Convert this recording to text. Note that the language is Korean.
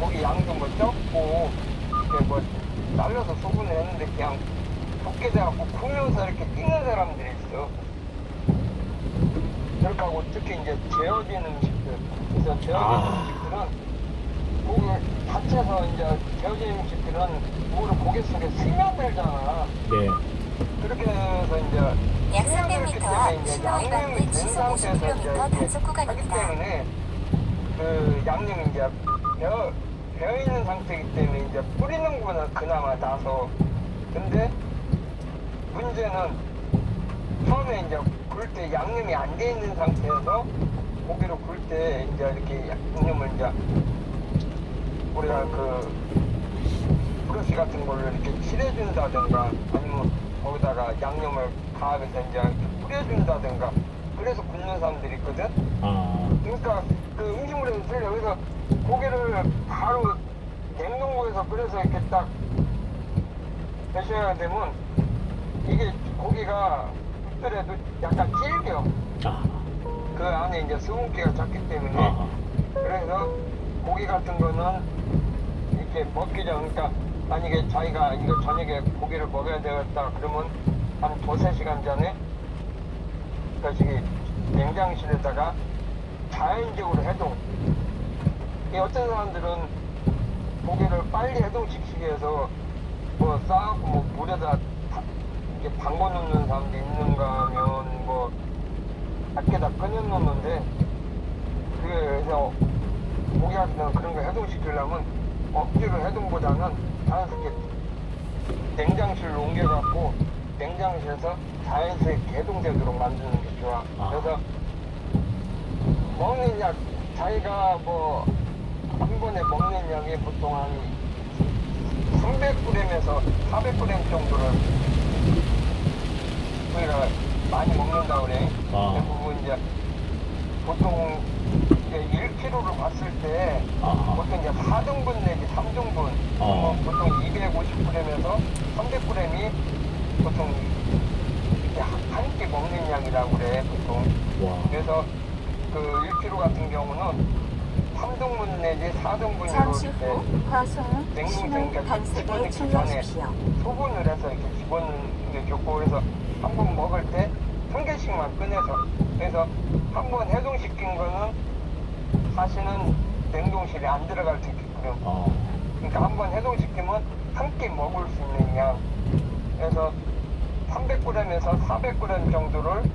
고기 양도 뭐 적고 이렇게 뭐 날려서 소분을 했는데 그냥 덮게 돼갖고 구면서 이렇게 찍는 사람들이 있어. 그렇게 하고 특히 이제 재워진 음식들. 그래서 재워진 아. 음식들은 고기 다쳐서 이제 재워진 음식들은 물을 고개 속에 스며들잖아. 네. 그렇게 해서 이제 약 스며들기 300m 때문에 이제 신호 양념이 위반 및된 시속 상태에서 이제 50km 이렇게 단속 구간입니다. 때문에 그 양념이 이제 배 어, 배어 있는 상태이기 때문에 이제 뿌리는 거는 그나마 나서 근데 문제는 처음에 이제 굴 때 양념이 안 돼 있는 상태에서 고기를 굴때 이제 이렇게 양념을 이제 우리가 그 브러쉬 같은 걸로 이렇게 칠해준다든가 아니면 거기다가 양념을 가하면서 이제 뿌려준다든가 그래서 굽는 사람들이 있거든. 아. 그러니까 그 음식물에서 틀려. 그래서 고기를 바로 냉동고에서 끓여서 이렇게 딱 드셔야 되면 이게 고기가 굽더라도 약간 질겨. 아. 그 안에 이제 수분기가 작기 때문에 아. 그래서 고기 같은 거는 이렇게 먹기 전 그러니까 만약에 자기가 이거 저녁에 고기를 먹어야 되겠다 그러면 한 두세 시간 전에 그 저기 냉장실에다가 자연적으로 해동 이 어떤 사람들은 고기를 빨리 해동시키기 위해서 뭐 싸갖고 뭐 물에다 다 이렇게 담궈 놓는 사람도 있는가 하면 뭐 밖에다 꺼내 놓는데 그래서 고기 같은 경우는 그런 거 해동시키려면 억지로 해동보다는 자연스럽게 냉장실로 옮겨갖고 냉장실에서 자연스럽게 해동되도록 만드는 게 좋아. 아. 그래서 먹는 약 자기가 뭐 한 번에 먹는 양이 보통 한 300g에서 400g 정도를 우리가 많이 먹는다 그래. 아. 그리고 이제 보통 이제 1kg를 봤을 때 아하. 보통 이제 4등분 내지 3등분 어. 보통 250g에서 300g이 보통 한 끼 먹는 양이라고 그래 보통 와. 그래서 그 1kg 같은 경우는 3등분 내지 4등분으로 잠시 후 화성 냉동 신호 집어넣기 주의하십시오. 소분을 해서 이렇게 게 좋고 그래서 한 번 먹을 때 한 개씩만 꺼내서 그래서 한 번 해동시킨 거는 사실은 냉동실에 안 들어갈 수 있게끔 어. 그러니까 한 번 해동시키면 한 끼 먹을 수 있는 양 그래서 300g에서 400g 정도를